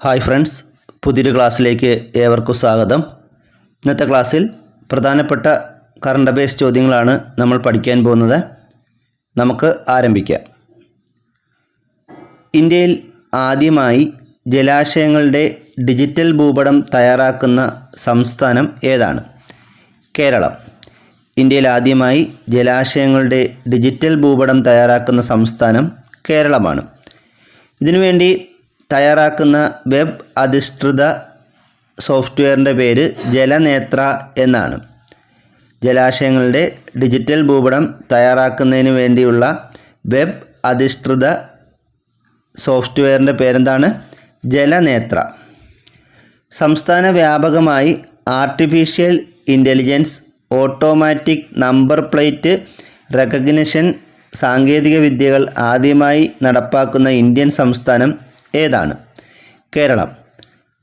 Hi friends പുതിയൊരു ക്ലാസ്സിലേക്ക് ഏവർക്കും സ്വാഗതം. ഇന്നത്തെ ക്ലാസ്സിൽ പ്രധാനപ്പെട്ട കറണ്ട് അഫയേഴ്സ് ചോദ്യങ്ങളാണ് നമ്മൾ പഠിക്കാൻ പോകുന്നത്. നമുക്ക് ആരംഭിക്കാം. ഇന്ത്യയിൽ ആദ്യമായി ജലാശയങ്ങളുടെ ഡിജിറ്റൽ ഭൂപടം തയ്യാറാക്കുന്ന സംസ്ഥാനം ഏതാണ്? കേരളം. ഇന്ത്യയിൽ ആദ്യമായി ജലാശയങ്ങളുടെ ഡിജിറ്റൽ ഭൂപടം തയ്യാറാക്കുന്ന സംസ്ഥാനം കേരളമാണ്. ഇതിനുവേണ്ടി തയ്യാറാക്കുന്ന വെബ് അധിഷ്ഠിത സോഫ്റ്റ്വെയറിന്റെ പേര് ജലനേത്ര എന്നാണ്. ജലാശയങ്ങളുടെ ഡിജിറ്റൽ ഭൂപടം തയ്യാറാക്കുന്നതിന് വേണ്ടിയുള്ള വെബ് അധിഷ്ഠിത സോഫ്റ്റ്വെയറിന്റെ പേരെന്താണ്? ജലനേത്ര. സംസ്ഥാന വ്യാപകമായി artificial intelligence automatic number plate recognition സാങ്കേതിക വിദ്യകൾ ആദ്യമായി നടപ്പാക്കുന്ന ഇന്ത്യൻ സംസ്ഥാനം ഏതാണ്? കേരളം.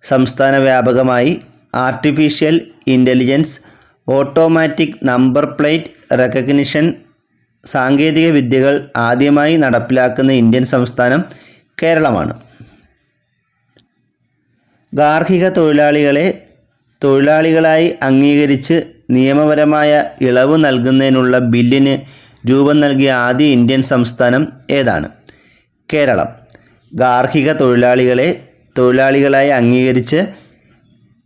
സംസ്ഥാന വ്യാപകമായി artificial intelligence automatic number plate recognition സാങ്കേതിക വിദ്യകൾ ആദ്യമായി നടപ്പിലാക്കുന്ന ഇന്ത്യൻ സംസ്ഥാനം കേരളമാണ്. ഗാർഹിക തൊഴിലാളികളെ തൊഴിലാളികളായി അംഗീകരിച്ച് നിയമപരമായ ഇളവ് നൽകുന്നതിനുള്ള ബില്ലിന് രൂപം നൽകിയ ആദ്യ ഇന്ത്യൻ സംസ്ഥാനം ഏതാണ്? കേരളം. ഗാർഹിക തൊഴിലാളികളെ തൊഴിലാളികളായി അംഗീകരിച്ച്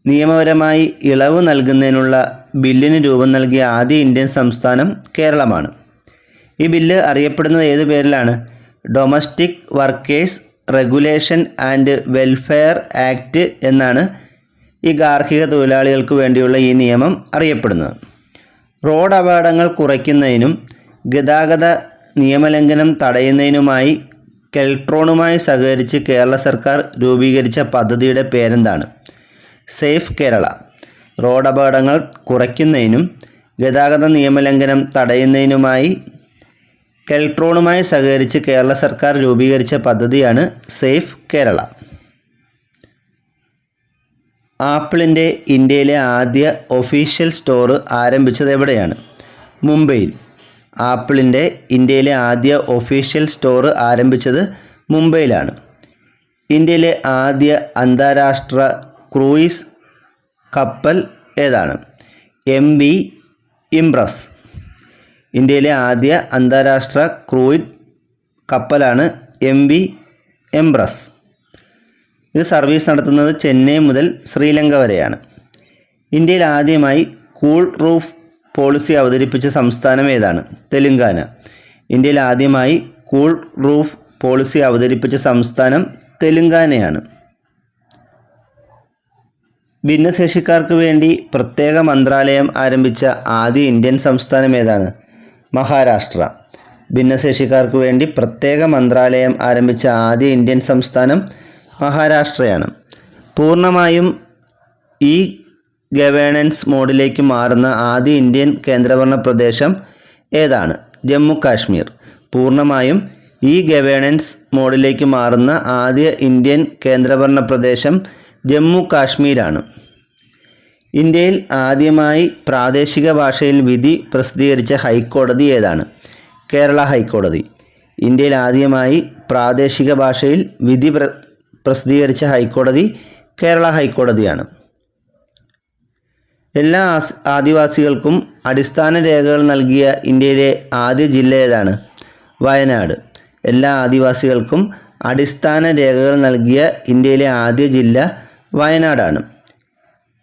നിയമപരമായി ഇളവ് നൽകുന്നതിനുള്ള ബില്ലിന് രൂപം നൽകിയ ആദ്യ ഇന്ത്യൻ സംസ്ഥാനം കേരളമാണ്. ഈ ബില്ല് അറിയപ്പെടുന്നത് ഏതു പേരിലാണ്? Domestic workers regulation and welfare act എന്നാണ് ഈ ഗാർഹിക തൊഴിലാളികൾക്ക് വേണ്ടിയുള്ള ഈ നിയമം അറിയപ്പെടുന്നത്. റോഡ് അപകടങ്ങൾ കുറയ്ക്കുന്നതിനും ഗതാഗത നിയമലംഘനം തടയുന്നതിനുമായി കെൽട്രോണുമായി സഹകരിച്ച് കേരള സർക്കാർ രൂപീകരിച്ച പദ്ധതിയുടെ പേരെന്താണ്? സേഫ് കേരള. റോഡ് അപകടങ്ങൾ കുറയ്ക്കുന്നതിനും ഗതാഗത നിയമലംഘനം തടയുന്നതിനുമായി കെൽട്രോണുമായി സഹകരിച്ച് കേരള സർക്കാർ രൂപീകരിച്ച പദ്ധതിയാണ് സേഫ് കേരള. ആപ്പിളിന്റെ ഇന്ത്യയിലെ ആദ്യ ഒഫീഷ്യൽ സ്റ്റോർ ആരംഭിച്ചത് എവിടെയാണ്? മുംബൈയിൽ. ആപ്പിളിന്റെ ഇന്ത്യയിലെ ആദ്യ ഒഫീഷ്യൽ സ്റ്റോർ ആരംഭിച്ചത് മുംബൈയിലാണ്. ഇന്ത്യയിലെ ആദ്യ അന്താരാഷ്ട്ര ക്രൂയിസ് കപ്പൽ ഏതാണ്? എം വി ഇംപ്രസ് ഇന്ത്യയിലെ ആദ്യ അന്താരാഷ്ട്ര ക്രൂയിഡ് കപ്പലാണ് എം വി എംപ്രസ് ഇത് സർവീസ് നടത്തുന്നത് ചെന്നൈ മുതൽ ശ്രീലങ്ക വരെയാണ്. ഇന്ത്യയിൽ ആദ്യമായി കൂൾ റൂഫ് പോളിസി അവതരിപ്പിച്ച സംസ്ഥാനം ഏതാണ്? തെലുങ്കാന. ഇന്ത്യയിൽ ആദ്യമായി കൂൾ റൂഫ് പോളിസി അവതരിപ്പിച്ച സംസ്ഥാനം തെലുങ്കാനയാണ്. ഭിന്നശേഷിക്കാർക്ക് വേണ്ടി പ്രത്യേക മന്ത്രാലയം ആരംഭിച്ച ആദ്യ ഇന്ത്യൻ സംസ്ഥാനം ഏതാണ്? മഹാരാഷ്ട്ര. ഭിന്നശേഷിക്കാർക്ക് വേണ്ടി പ്രത്യേക മന്ത്രാലയം ആരംഭിച്ച ആദ്യ ഇന്ത്യൻ സംസ്ഥാനം മഹാരാഷ്ട്രയാണ്. പൂർണമായും ഈ ഗവേണൻസ് മോഡിലേക്ക് മാറുന്ന ആദ്യ ഇന്ത്യൻ കേന്ദ്രഭരണ പ്രദേശം ഏതാണ്? ജമ്മു കാശ്മീർ. പൂർണമായും ഈ ഗവേണൻസ് മോഡിലേക്ക് മാറുന്ന ആദ്യ ഇന്ത്യൻ കേന്ദ്രഭരണ പ്രദേശം ജമ്മു കാശ്മീരാണ്. ഇന്ത്യയിൽ ആദ്യമായി പ്രാദേശിക ഭാഷയിൽ വിധി പ്രസിദ്ധീകരിച്ച ഹൈക്കോടതി ഏതാണ്? കേരള ഹൈക്കോടതി. ഇന്ത്യയിൽ ആദ്യമായി പ്രാദേശിക ഭാഷയിൽ വിധി പ്ര പ്രസിദ്ധീകരിച്ച ഹൈക്കോടതി കേരള ഹൈക്കോടതിയാണ്. എല്ലാ ആദിവാസികൾക്കും അടിസ്ഥാന രേഖകൾ നൽകിയ ഇന്ത്യയിലെ ആദ്യ ജില്ല ഏതാണ്? വയനാട്. എല്ലാ ആദിവാസികൾക്കും അടിസ്ഥാന രേഖകൾ നൽകിയ ഇന്ത്യയിലെ ആദ്യ ജില്ല വയനാടാണ്.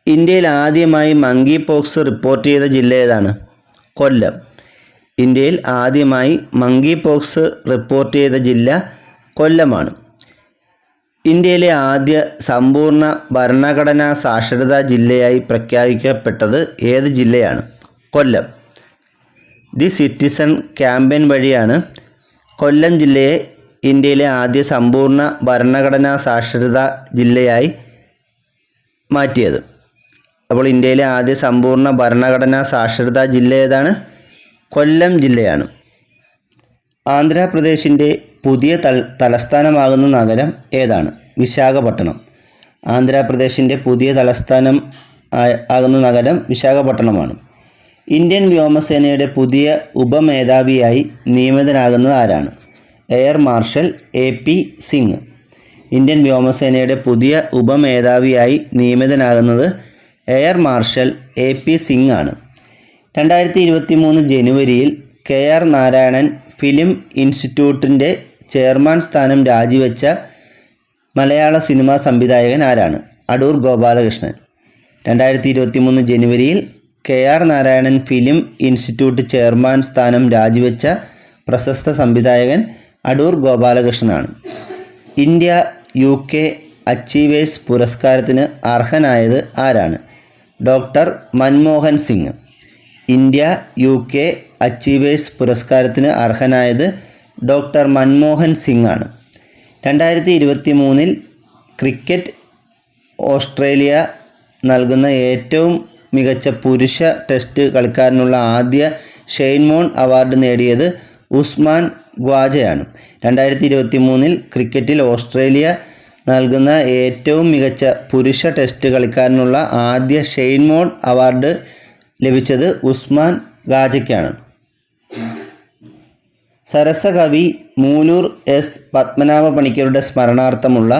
ഇന്ത്യയിൽ ആദ്യമായി മങ്കി പോക്സ് റിപ്പോർട്ട് ചെയ്ത ജില്ല ഏതാണ്? കൊല്ലം. ഇന്ത്യയിൽ ആദ്യമായി മങ്കി പോക്സ് റിപ്പോർട്ട് ചെയ്ത ജില്ല കൊല്ലമാണ്. ഇന്ത്യയിലെ ആദ്യ സമ്പൂർണ ഭരണഘടനാ സാക്ഷരതാ ജില്ലയായി പ്രഖ്യാപിക്കപ്പെട്ടത് ഏത് ജില്ലയാണ്? കൊല്ലം. ദി സിറ്റിസൺ ക്യാമ്പയിൻ വഴിയാണ് കൊല്ലം ജില്ലയെ ഇന്ത്യയിലെ ആദ്യ സമ്പൂർണ ഭരണഘടനാ സാക്ഷരതാ ജില്ലയായി മാറ്റിയത്. അപ്പോൾ ഇന്ത്യയിലെ ആദ്യ സമ്പൂർണ ഭരണഘടനാ സാക്ഷരതാ ജില്ല ഏതാണ്? കൊല്ലം ജില്ലയാണ്. ആന്ധ്രാപ്രദേശിന്റെ പുതിയ തലസ്ഥാനമാകുന്ന നഗരം ഏതാണ്? വിശാഖപട്ടണം. ആന്ധ്രാപ്രദേശിന്റെ പുതിയ തലസ്ഥാനം ആകുന്ന നഗരം വിശാഖപട്ടണമാണ്. ഇന്ത്യൻ വ്യോമസേനയുടെ പുതിയ ഉപമേധാവിയായി നിയമിതനാകുന്നത് ആരാണ്? Air marshal A P Singh. Indian വ്യോമസേനയുടെ പുതിയ ഉപമേധാവിയായി നിയമിതനാകുന്നത് air marshal A P Singh ആണ്. രണ്ടായിരത്തി ഇരുപത്തി മൂന്ന് ജനുവരിയിൽ കെ ആർ നാരായണൻ ഫിലിം ഇൻസ്റ്റിറ്റ്യൂട്ടിന്റെ ചെയർമാൻ സ്ഥാനം രാജിവെച്ച മലയാള സിനിമാ സംവിധായകൻ ആരാണ്? അടൂർ ഗോപാലകൃഷ്ണൻ. രണ്ടായിരത്തി ഇരുപത്തി മൂന്ന് ജനുവരിയിൽ K R Narayanan film institute chairman സ്ഥാനം രാജിവെച്ച പ്രശസ്ത സംവിധായകൻ അടൂർ ഗോപാലകൃഷ്ണനാണ്. ഇന്ത്യ യു കെ അച്ചീവേഴ്സ് പുരസ്കാരത്തിന് അർഹനായത് ആരാണ്? Doctor Manmohan Singh. India U K achievers പുരസ്കാരത്തിന് അർഹനായത് ഡോക്ടർ മൻമോഹൻ സിംഗ് ആണ് രണ്ടായിരത്തി ഇരുപത്തി മൂന്നിൽ ക്രിക്കറ്റ് ഓസ്ട്രേലിയ നൽകുന്ന ഏറ്റവും മികച്ച പുരുഷ ടെസ്റ്റ് കളിക്കാരനുള്ള ആദ്യ ഷെയ്ൻമോൺ അവാർഡ് നേടിയത് ഉസ്മാൻ ഗ്വാജയാണ് രണ്ടായിരത്തി ഇരുപത്തി മൂന്നിൽ ക്രിക്കറ്റിൽ ഓസ്ട്രേലിയ നൽകുന്ന ഏറ്റവും മികച്ച പുരുഷ ടെസ്റ്റ് കളിക്കാരനുള്ള ആദ്യ ഷെയ്ൻമോൺ അവാർഡ് ലഭിച്ചത് ഉസ്മാൻ ഗാജയ്ക്കാണ് സരസകവി മൂലൂർ എസ് പത്മനാഭ പണിക്കരുടെ സ്മരണാർത്ഥമുള്ള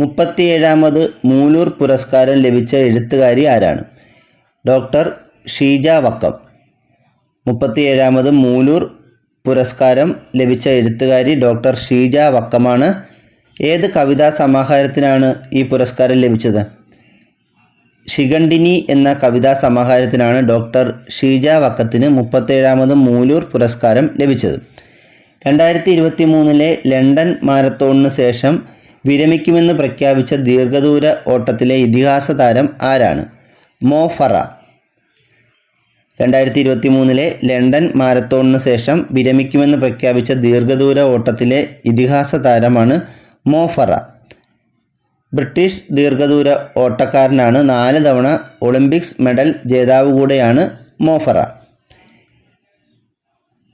മുപ്പത്തിയേഴാമത് മൂലൂർ പുരസ്കാരം ലഭിച്ച എഴുത്തുകാരി ആരാണ്? ഡോക്ടർ ഷീജ വക്കം. മുപ്പത്തിയേഴാമത് മൂലൂർ പുരസ്കാരം ലഭിച്ച എഴുത്തുകാരി ഡോക്ടർ ഷീജ വക്കമാണ്. ഏത് കവിതാ സമാഹാരത്തിനാണ് ഈ പുരസ്കാരം ലഭിച്ചത്? ശിഖണ്ഡിനി എന്ന കവിതാ സമാഹാരത്തിനാണ് ഡോക്ടർ ഷീജ വക്കത്തിന് മുപ്പത്തേഴാമത് മൂലൂർ പുരസ്കാരം ലഭിച്ചത്. രണ്ടായിരത്തി ഇരുപത്തി മൂന്നിലെ ലണ്ടൻ മാരത്തോണിന് ശേഷം വിരമിക്കുമെന്ന് പ്രഖ്യാപിച്ച ദീർഘദൂര ഓട്ടത്തിലെ ഇതിഹാസ താരം ആരാണ്? മോഫറ രണ്ടായിരത്തി ഇരുപത്തി മൂന്നിലെ ലണ്ടൻ മാരത്തോണിന് ശേഷം വിരമിക്കുമെന്ന് പ്രഖ്യാപിച്ച ദീർഘദൂര ഓട്ടത്തിലെ ഇതിഹാസ താരമാണ് മോഫറ ബ്രിട്ടീഷ് ദീർഘദൂര ഓട്ടക്കാരനാണ് നാല് തവണ ഒളിമ്പിക്സ് മെഡൽ ജേതാവ് കൂടെയാണ് മോഫറ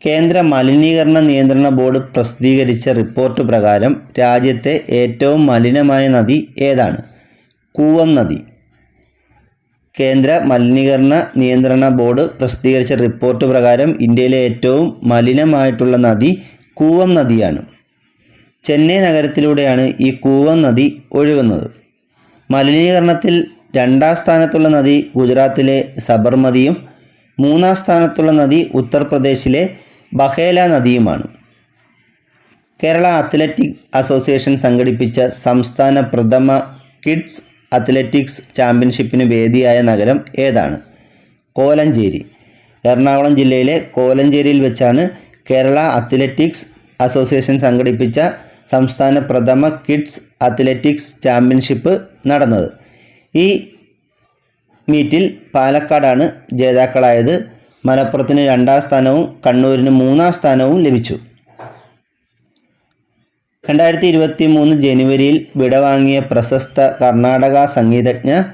കേന്ദ്ര മലിനീകരണ നിയന്ത്രണ ബോർഡ് പ്രസിദ്ധീകരിച്ച റിപ്പോർട്ട് പ്രകാരം രാജ്യത്തെ ഏറ്റവും മലിനമായ നദി ഏതാണ്? കൂവം നദി. കേന്ദ്ര മലിനീകരണ നിയന്ത്രണ ബോർഡ് പ്രസിദ്ധീകരിച്ച റിപ്പോർട്ട് പ്രകാരം ഇന്ത്യയിലെ ഏറ്റവും മലിനമായിട്ടുള്ള നദി കൂവം നദിയാണ്. ചെന്നൈ നഗരത്തിലൂടെയാണ് ഈ കൂവം നദി ഒഴുകുന്നത്. മലിനീകരണത്തിൽ രണ്ടാം സ്ഥാനത്തുള്ള നദി ഗുജറാത്തിലെ സബർമതിയും മൂന്നാം സ്ഥാനത്തുള്ള നദി ഉത്തർപ്രദേശിലെ ബഹേല നദിയുമാണ് കേരള അത്ലറ്റിക് അസോസിയേഷൻ സംഘടിപ്പിച്ച സംസ്ഥാന പ്രഥമ കിഡ്സ് അത്ലറ്റിക്സ് ചാമ്പ്യൻഷിപ്പിന് വേദിയായ നഗരം ഏതാണ്? കോലഞ്ചേരി. എറണാകുളം ജില്ലയിലെ കോലഞ്ചേരിയിൽ വെച്ചാണ് കേരള അത്ലറ്റിക്സ് അസോസിയേഷൻ സംഘടിപ്പിച്ച സംസ്ഥാന പ്രഥമ കിഡ്സ് അത്ലറ്റിക്സ് ചാമ്പ്യൻഷിപ്പ് നടന്നത്. ഈ മീറ്റിൽ പാലക്കാടാണ് ജേതാക്കളായത് മലപ്പുറത്തിന് രണ്ടാം സ്ഥാനവും കണ്ണൂരിന് മൂന്നാം സ്ഥാനവും ലഭിച്ചു. രണ്ടായിരത്തി ഇരുപത്തി മൂന്ന് ജനുവരിയിൽ വിടവാങ്ങിയ പ്രശസ്ത കർണാടക സംഗീതജ്ഞ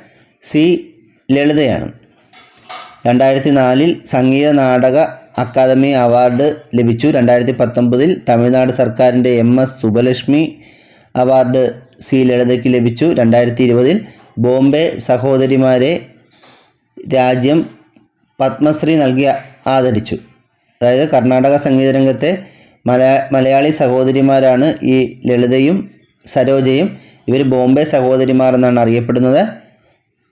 സി. ലളിതയാണ്. രണ്ടായിരത്തി നാലിൽ സംഗീത നാടക അക്കാദമി അവാർഡ് ലഭിച്ചു. രണ്ടായിരത്തി പത്തൊമ്പതിൽ തമിഴ്നാട് സർക്കാരിന്റെ M. S. Subbulakshmi award C. ലളിതയ്ക്ക് ലഭിച്ചു. രണ്ടായിരത്തി ഇരുപതിൽ ബോംബെ സഹോദരിമാരെ രാജ്യം പത്മശ്രീ നൽകി ആദരിച്ചു. അതായത് കർണാടക സംഗീത രംഗത്തെ മലയാ മലയാളി സഹോദരിമാരാണ് ഈ ലളിതയും സരോജയും. ഇവർ ബോംബെ സഹോദരിമാർ എന്നാണ് അറിയപ്പെടുന്നത്.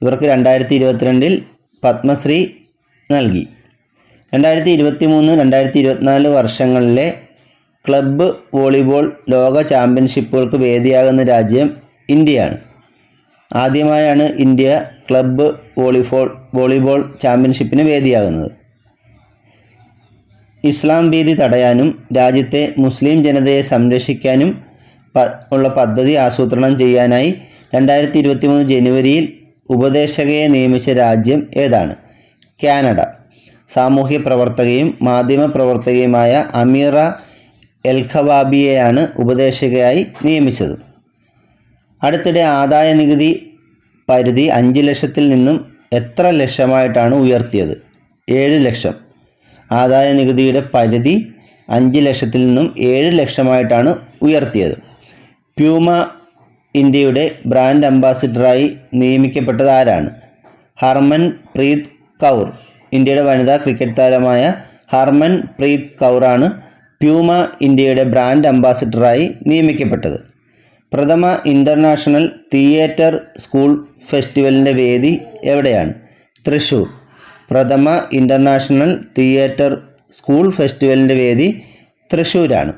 ഇവർക്ക് രണ്ടായിരത്തി ഇരുപത്തിരണ്ടിൽ പത്മശ്രീ നൽകി. രണ്ടായിരത്തി ഇരുപത്തി മൂന്ന് രണ്ടായിരത്തി ഇരുപത്തിനാല് വർഷങ്ങളിലെ ക്ലബ്ബ് വോളിബോൾ ലോക ചാമ്പ്യൻഷിപ്പുകൾക്ക് വേദിയാകുന്ന രാജ്യം ഇന്ത്യയാണ്. ആദ്യമായാണ് ഇന്ത്യ ക്ലബ്ബ് വോളിബോൾ വോളിബോൾ ചാമ്പ്യൻഷിപ്പിന് വേദിയാകുന്നത്. ഇസ്ലാം ഭീതി തടയാനും രാജ്യത്തെ മുസ്ലിം ജനതയെ സംരക്ഷിക്കാനും ഉള്ള പദ്ധതി ആസൂത്രണം ചെയ്യാനായി രണ്ടായിരത്തി ഇരുപത്തി മൂന്ന് ജനുവരിയിൽ ഉപദേശകയെ നിയമിച്ച രാജ്യം ഏതാണ്? കാനഡ. സാമൂഹ്യ പ്രവർത്തകയും മാധ്യമ പ്രവർത്തകയുമായ അമീറ എൽഖവാബിയെയാണ് ഉപദേശകയായി നിയമിച്ചത്. അടുത്തിടെ ആദായ നികുതി പരിധി അഞ്ച് ലക്ഷത്തിൽ നിന്നും എത്ര ലക്ഷമായിട്ടാണ് ഉയർത്തിയത്? ഏഴ് ലക്ഷം. ആദായ നികുതിയുടെ പരിധി അഞ്ച് ലക്ഷത്തിൽ നിന്നും ഏഴ് ലക്ഷമായിട്ടാണ് ഉയർത്തിയത്. പ്യൂമ ഇന്ത്യയുടെ ബ്രാൻഡ് അംബാസിഡറായി നിയമിക്കപ്പെട്ടത് ആരാണ്? ഹർമൻ പ്രീത് കൗർ. ഇന്ത്യയുടെ വനിതാ ക്രിക്കറ്റ് താരമായ ഹർമൻ പ്രീത് കൗറാണ് പ്യൂമ ഇന്ത്യയുടെ ബ്രാൻഡ് അംബാസിഡറായി നിയമിക്കപ്പെട്ടത്. പ്രഥമ ഇന്റർനാഷണൽ തിയേറ്റർ സ്കൂൾ ഫെസ്റ്റിവലിന്റെ വേദി എവിടെയാണ്? തൃശ്ശൂർ പ്രഥമ ഇന്റർനാഷണൽ തിയേറ്റർ സ്കൂൾ ഫെസ്റ്റിവലിന്റെ വേദി തൃശ്ശൂരാണ്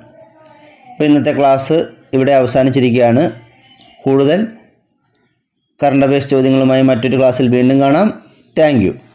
അപ്പോൾ ഇന്നത്തെ ക്ലാസ് ഇവിടെ അവസാനിച്ചിരിക്കുകയാണ്. കൂടുതൽ കറണ്ട് അഫയേഴ്സ് ചോദ്യങ്ങളുമായി മറ്റൊരു ക്ലാസ്സിൽ വീണ്ടും കാണാം. താങ്ക്